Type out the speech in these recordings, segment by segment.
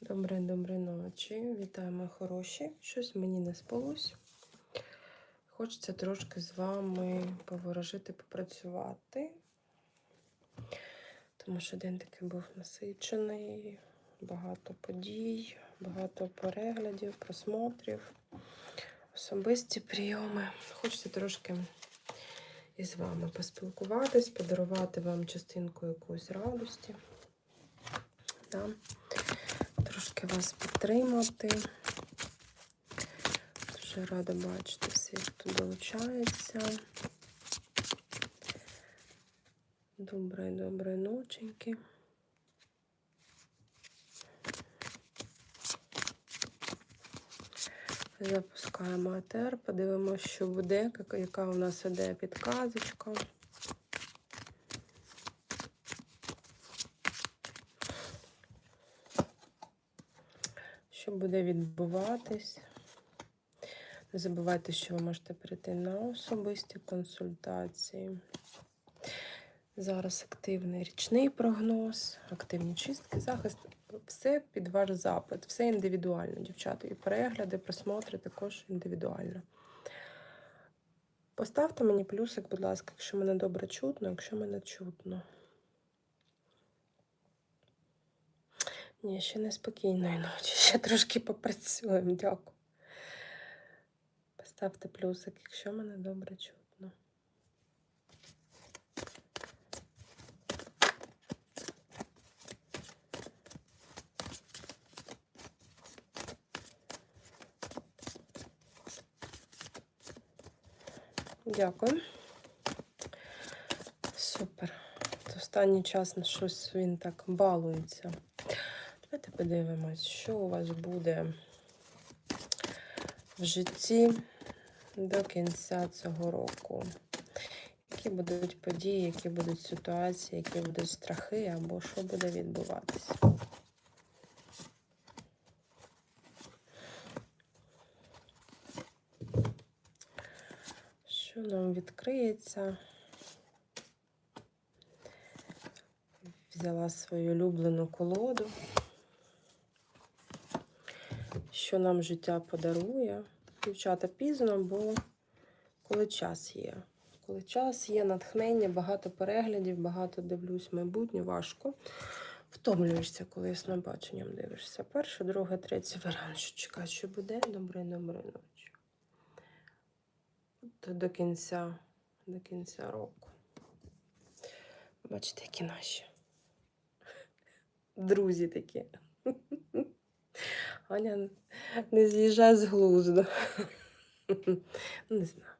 Доброї доброї ночі. Вітаємо хороші. Щось мені не спалось. Хочеться трошки з вами поворожити, попрацювати. Тому що день такий був насичений, багато подій, багато переглядів, просмотрів, особисті прийоми. Хочеться трошки із вами поспілкуватись, подарувати вам частинку якоїсь радості. Да трошки вас підтримати. Дуже рада бачити всіх, хто долучається. Доброї, доброї ноченьки. Запускаємо АТР, подивимося, що буде, яка у нас іде підказочка. Що буде відбуватись. Не забувайте, що ви можете прийти на особисті консультації. Зараз активний річний прогноз, активні чистки, захист. Все під ваш запит, все індивідуально, дівчата. І перегляди, просмотри також індивідуально. Поставте мені плюсик, будь ласка, якщо мене добре чутно, якщо мене чутно. Ні, ще не спокійної ночі. Ще трошки попрацюємо, дякую. Поставте плюсик, якщо мене добре чутно. Дякую. Супер. Останній час на щось він так балується. Подивимось, що у вас буде в житті до кінця цього року. Які будуть події, які будуть ситуації, які будуть страхи, або що буде відбуватися. Що нам відкриється? Взяла свою улюблену колоду що нам життя подарує. Дівчата пізно, бо коли час є. Коли час є, натхнення, багато переглядів, багато дивлюсь, майбутнє, важко. Втомлюєшся, коли яснобаченням дивишся. Перше, друге, третє варіант, що чекає, що буде. Доброї, доброї ночі. До кінця, до кінця року. Бачите, які наші. Друзі такі. Аня не з'їжджає з глузду. Не знаю.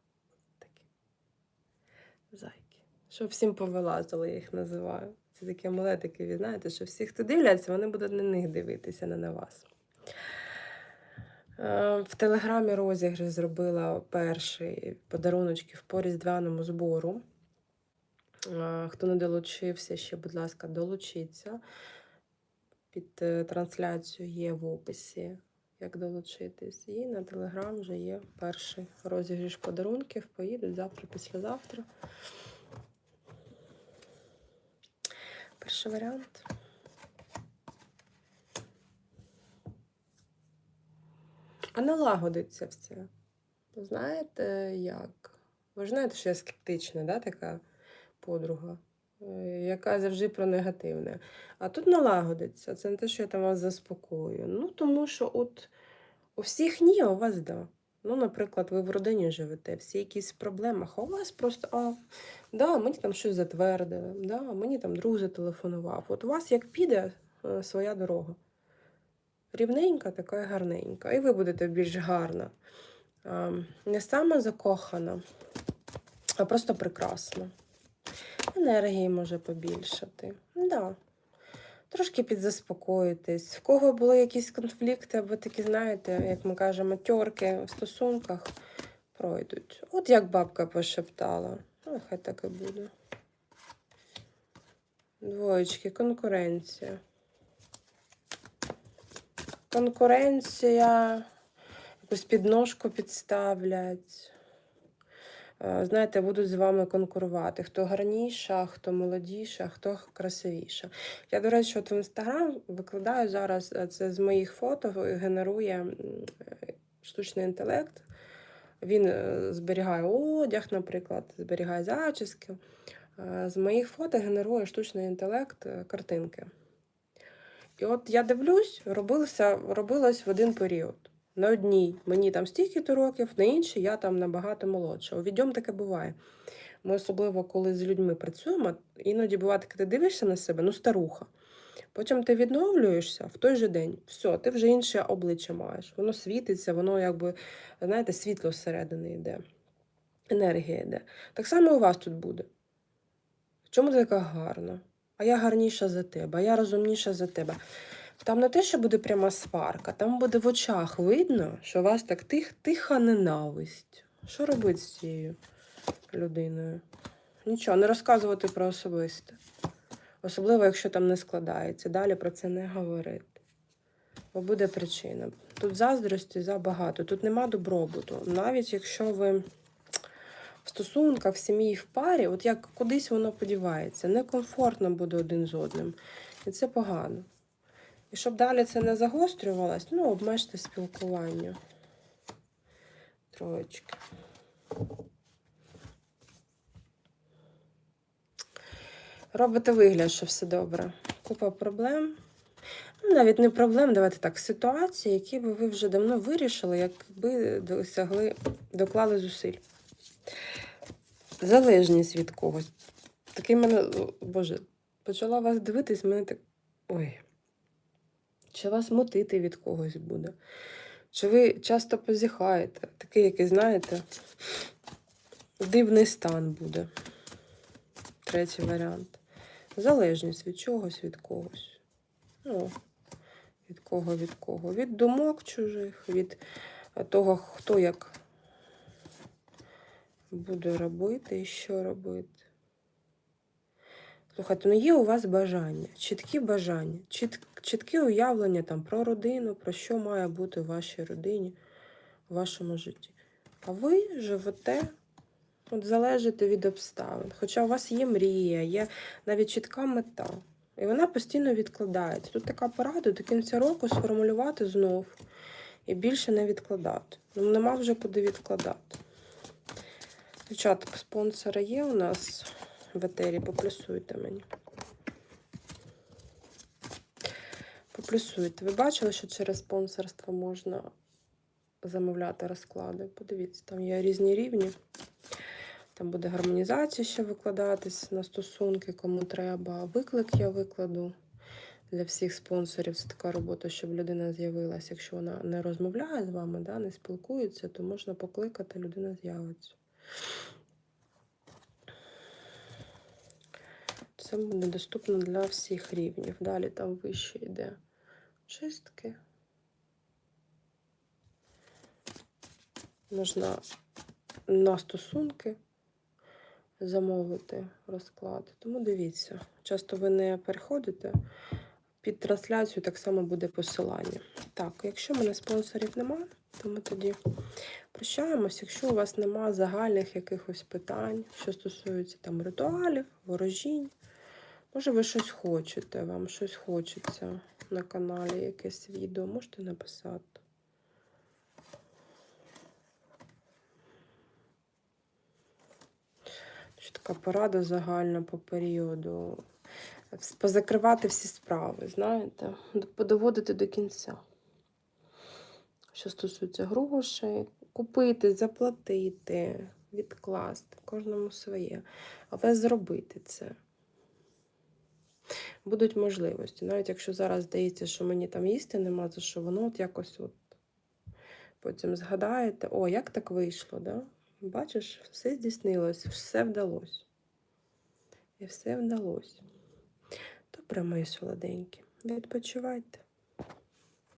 Такі. Зайки. Щоб всім повилазило, я їх називаю. Це такі амулетики, ви знаєте, що всі, хто дивляться, вони будуть на них дивитися, не на вас. Е, в телеграмі розіграш зробила перший подаруночки в поріздвяному збору. Е, хто не долучився, ще, будь ласка, долучіться під е, трансляцією є в описі, як долучитись. І на телеграм вже є перший розіграш подарунків. Поїдуть завтра, післязавтра. Перший варіант. А налагодиться все. Знаєте як? Ви ж знаєте, що я скептична, да, така подруга. Яка завжди про негативне. А тут налагодиться. Це не те, що я там вас заспокоюю. Ну, тому що от у всіх ні, а у вас да. Ну, наприклад, ви в родині живете, всі якісь проблеми, а у вас просто, а, да, мені там щось затвердили, да, мені там друг зателефонував. От у вас як піде е, своя дорога. Рівненька, така і гарненька. І ви будете більш гарна. Не саме закохана, а просто прекрасна енергії може побільшати. Да. Трошки підзаспокоїтись. В кого були якісь конфлікти, або такі, знаєте, як ми кажемо, тьорки в стосунках пройдуть. От як бабка пошептала. Ну, хай так і буде. Двоєчки, конкуренція. Конкуренція, якусь підножку підставлять. Е, знаєте, будуть з вами конкурувати. Хто гарніша, хто молодіша, хто красивіша. Я, до речі, от в інстаграм викладаю зараз е, це з моїх фото, генерує штучний інтелект. Він зберігає одяг, наприклад, зберігає зачіски. З моїх фото генерує штучний інтелект картинки. І от я дивлюсь, робилося, робилось в один період. На одній мені там стільки-то років, на іншій я там набагато молодша. У відьом таке буває. Ми особливо, коли з людьми працюємо, іноді буває таке, ти дивишся на себе, ну старуха. Потім ти відновлюєшся в той же день. Все, ти вже інше обличчя маєш. Воно світиться, воно якби, знаєте, світло зсередини йде, енергія йде. Так само у вас тут буде. Чому ти така гарна? А я гарніша за тебе, а я розумніша за тебе. Там не те, що буде пряма сварка, там буде в очах видно, що у вас так тих, тиха ненависть. Що робити з цією людиною? Нічого, не розказувати про особисте. Особливо, якщо там не складається. Далі про це не говорити. Бо буде причина. Тут заздрості забагато, тут нема добробуту. Навіть якщо ви в стосунках, в сім'ї, в парі, от як кудись воно подівається, некомфортно буде один з одним. І це погано. І щоб далі це не загострювалось, ну, обмежте спілкування. Троєчки. Робите вигляд, що все добре. Купа проблем. Ну, навіть не проблем, давайте так, ситуації, які би ви вже давно вирішили, якби досягли, доклали зусиль. Залежність від когось. Такий мене, Боже, почала вас дивитись, мене так. Ой. Чи вас мотити від когось буде? Чи ви часто позіхаєте? Такий, який, знаєте, дивний стан буде. Третій варіант. Залежність від чогось, від когось. Ну, від кого, від кого? Від думок чужих, від того, хто як буде робити і що робити. Слухайте, ну є у вас бажання, чіткі бажання, чіт, чіткі уявлення там про родину, про що має бути в вашій родині, в вашому житті. А ви живете, от залежите від обставин. Хоча у вас є мрія, є навіть чітка мета. І вона постійно відкладається. Тут така порада до кінця року сформулювати знов і більше не відкладати. Ну, нема вже куди відкладати. Дівчатка, спонсора є у нас в етері, поплюсуйте мені. Поплюсуйте. Ви бачили, що через спонсорство можна замовляти розклади? Подивіться, там є різні рівні. Там буде гармонізація ще викладатись на стосунки, кому треба. Виклик я викладу для всіх спонсорів. Це така робота, щоб людина з'явилася. Якщо вона не розмовляє з вами, да, не спілкується, то можна покликати, людина з'явиться. Це буде доступно для всіх рівнів. Далі там вище йде чистки. Можна на стосунки замовити розклад. Тому дивіться, часто ви не переходите. Під трансляцію так само буде посилання. Так, якщо в мене спонсорів немає, то ми тоді прощаємось. Якщо у вас немає загальних якихось питань, що стосується там ритуалів, ворожінь, може ви щось хочете, вам щось хочеться на каналі, якесь відео, можете написати. Ще така порада загальна по періоду. Позакривати всі справи, знаєте, подоводити до кінця. Що стосується грошей, купити, заплатити, відкласти, кожному своє. Але зробити це. Будуть можливості. Навіть якщо зараз здається, що мені там їсти нема за що, воно от якось от потім згадаєте, о, як так вийшло, да? Бачиш, все здійснилось, все вдалося. І все вдалося. Добре, мої солоденькі. Відпочивайте.